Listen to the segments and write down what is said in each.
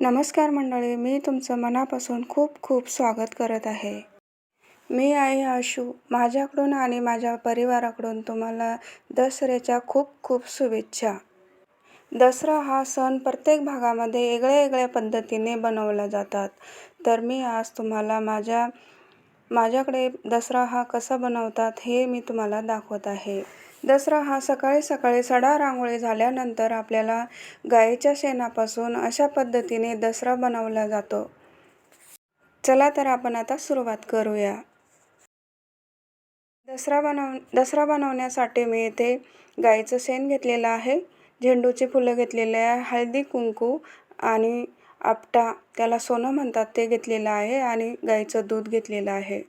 नमस्कार मंडळी मी तुमचं मनापासून खूप खूप स्वागत करत आहे. मी आहे आशू माझ्याकडून आणि माझ्या परिवाराकडून तुम्हाला दसऱ्याच्या खूप खूप शुभेच्छा. दसरा हा सण प्रत्येक भागामध्ये वेगळ्या वेगळ्या पद्धतीने बनवला जातात. तर मी आज तुम्हाला माझ्या माझ्याकडे दसरा हा कसा बनवतात हे मी तुम्हाला दाखवत आहे. दसरा हा सकाळी सकाळी सडा रांगोळी झाल्यानंतर आपल्याला गाईच्या शेणापासून अशा पद्धतीने दसरा बनवला जातो. चला तर आपण आता सुरुवात करूया. दसरा बनव दसरा बनवण्यासाठी मी इथे गाईचं शेण घेतलेलं आहे. झेंडूची फुलं घेतलेले आहे हळदी कुंकू आणि आपटा त्याला सोनं म्हणतात ते घेतलेलं आहे आणि गाईचं दूध घेतलेलं आहे.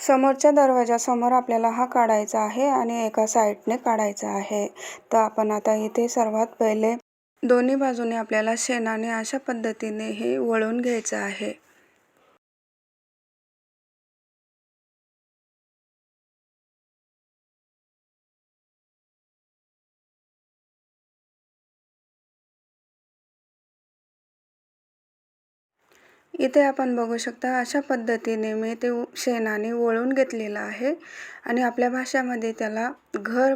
समोरच्या दरवाजासमोर आपल्याला हा काढायचा आहे आणि एका साईडने काढायचा आहे. तर आपण आता इथे सर्वात पहिले दोन्ही बाजूने आपल्याला शेणाने अशा पद्धतीने हे वळून घ्यायचं आहे. इथे आपण बघू शकता अशा पद्धतीने मी ते शेणाने वळून घेतलेलं आहे. आणि आपल्या भाषामध्ये त्याला घर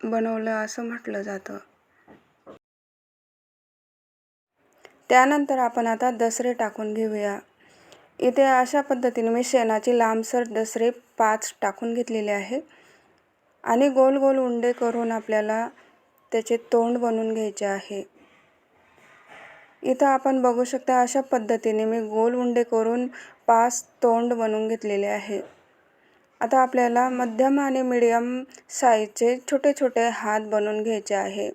बनवलं असं म्हटलं जातं. त्यानंतर आपण आता दसरे टाकून घेऊया. इथे अशा पद्धतीने मी शेणाची लांबसर दसरे पाच टाकून घेतलेले आहे. आणि गोल गोल उंडे करून आपल्याला त्याचे तोंड बनवून घ्यायचे आहे. इथं आपण बघू शकता अशा पद्धतीने मी गोल उंडे करून पाच तोंड बनवून घेतलेले आहे. आता आपल्याला मध्यम आणि मीडियम साईजचे छोटे छोटे हात बनवून घ्यायचे आहे.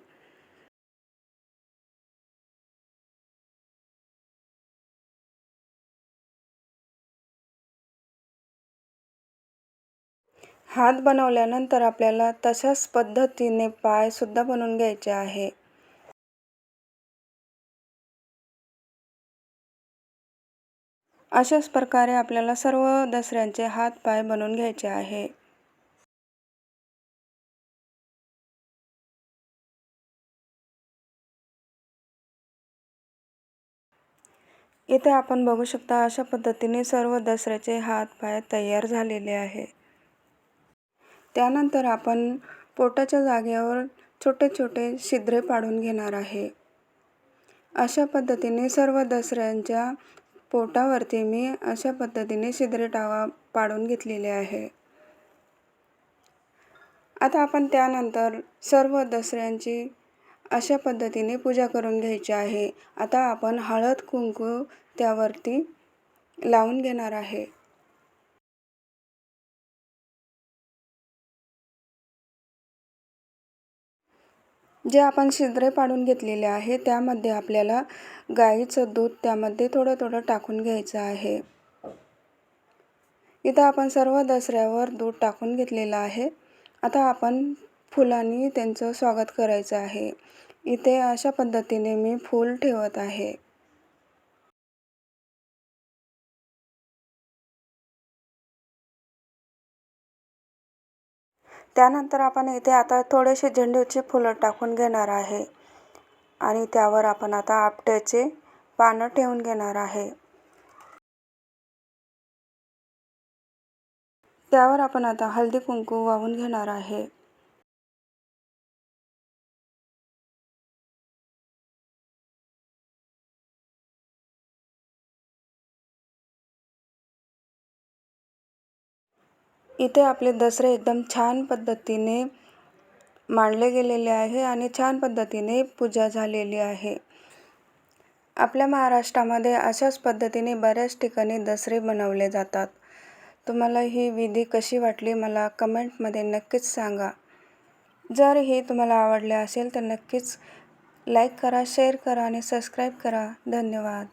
हात बनवल्यानंतर आपल्याला तशाच पद्धतीने पायसुद्धा बनवून घ्यायचे आहे. अशाच प्रकारे आपल्याला सर्व दसऱ्यांचे हात पाय बनवून घ्यायचे आहे. इथे आपण बघू शकता अशा पद्धतीने सर्व दसऱ्याचे हात पाय तयार झालेले आहे. त्यानंतर आपण पोटाच्या जागेवर छोटे छोटे छिद्रे पाडून घेणार आहे. अशा पद्धतीने सर्व दसऱ्यांच्या पोटावरती मी अशा पद्धतीने छिद्रे टावा पाडून घेतलेले आहे. आता आपण त्यानंतर सर्व दसऱ्यांची अशा पद्धतीने पूजा करून घ्यायची आहे. आता आपण हळद कुंकू त्यावरती लावून घेणार आहे. जे आपण छिद्रे पाडून घेतलेले आहे त्यामध्ये आपल्याला गाईचं दूध त्यामध्ये थोडं थोडं टाकून घ्यायचं आहे. इथं आपण सर्व दसऱ्यावर दूध टाकून घेतलेलं आहे. आता आपण फुलांनी त्यांचं स्वागत करायचं आहे. इथे अशा पद्धतीने मी फूल ठेवत आहे. त्यानंतर आपण इथे आता थोडेसे झेंडूचे फुलं टाकून घेणार आहे. आणि त्यावर आपण आता आपट्याचे पानं ठेवून घेणार आहे. त्यावर आपण आता हळदी कुंकू वाहून घेणार आहे. इथे आपले दसरे एकदम छान पद्धतीने मांडले गेलेले आहे आणि छान पद्धतीने पूजा झालेली आहे. आपल्या महाराष्ट्रामध्ये अशाच पद्धतीने बऱ्याच ठिकाणी दसरे बनवले जातात. तुम्हाला ही विधी कशी वाटली मला कमेंटमध्ये नक्कीच सांगा. जर ही तुम्हाला आवडले असेल तर नक्कीच लाईक करा शेअर करा आणि सबस्क्राईब करा. धन्यवाद.